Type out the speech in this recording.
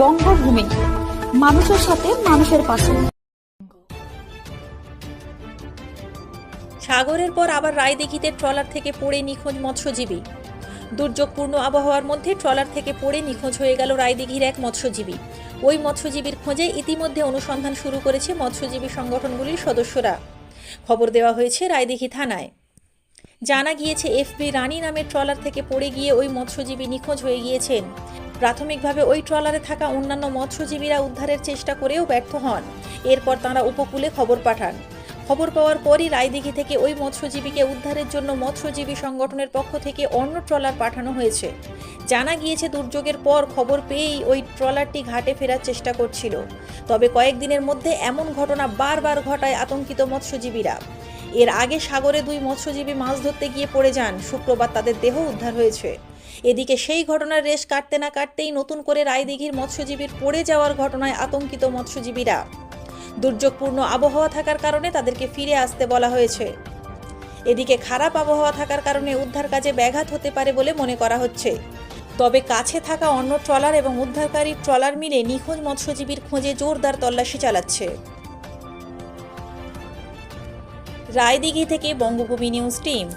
বঙ্গভূমি। মানুষের সাথে মানুষের পাশে। সাগরের পর আবার রায়দিঘিতে ট্রলার থেকে পড়ে নিখোঁজ মৎস্যজীবী। দুর্যোগপূর্ণ আবহাওয়ার মধ্যে ট্রলার থেকে পড়ে নিখোঁজ হয়ে গেল রায়দিঘির এক মৎস্যজীবী। ওই মৎস্যজীবীর খোঁজে ইতিমধ্যে অনুসন্ধান শুরু করেছে মৎস্যজীবী সংগঠনগুলির সদস্যরা। খবর দেওয়া হয়েছে রায়দিঘি থানায়। জানা গিয়েছে এফবি রানী নামের ট্রলার থেকে পড়ে গিয়ে ওই মৎস্যজীবী নিখোঁজ হয়ে গিয়েছেন। প্রাথমিকভাবে ওই ট্রলারে থাকা অন্যান্য মৎস্যজীবীরা উদ্ধারের চেষ্টা করেও ব্যর্থ হন। এরপর তাঁরা উপকূলে খবর পাঠান। খবর পাওয়ার পরই রায়দিঘি থেকে ওই মৎস্যজীবীকে উদ্ধারের জন্য মৎস্যজীবী সংগঠনের পক্ষ থেকে অন্য ট্রলার পাঠানো হয়েছে। জানা গিয়েছে, দুর্যোগের পর খবর পেয়েই ওই ট্রলারটি ঘাটে ফেরার চেষ্টা করছিল। তবে কয়েকদিনের মধ্যে এমন ঘটনা বারবার ঘটায় আতঙ্কিত মৎস্যজীবীরা। এর আগে সাগরে দুই মৎস্যজীবী মাছ ধরতে গিয়ে পড়ে যান। শুক্রবার তাদের দেহ উদ্ধার হয়েছে। এদিকে সেই ঘটনার রেশ কাটতে না কাটতেই নতুন করে রায়দিঘির মৎস্যজীবীর পড়ে যাওয়ার ঘটনায় আতঙ্কিত মৎস্যজীবীরা। দুর্যোগপূর্ণ আবহাওয়া থাকার কারণে তাদেরকে ফিরে আসতে বলা হয়েছে। এদিকে খারাপ আবহাওয়া থাকার কারণে উদ্ধার কাজে ব্যাঘাত হতে পারে বলে মনে করা হচ্ছে। তবে কাছে থাকা অন্য ট্রলার এবং উদ্ধারকারী ট্রলার মিলে নিখোঁজ মৎস্যজীবীর খোঁজে জোরদার তল্লাশি চালাচ্ছে। রায়দিঘি থেকে বঙ্গভূমি নিউজ টিম।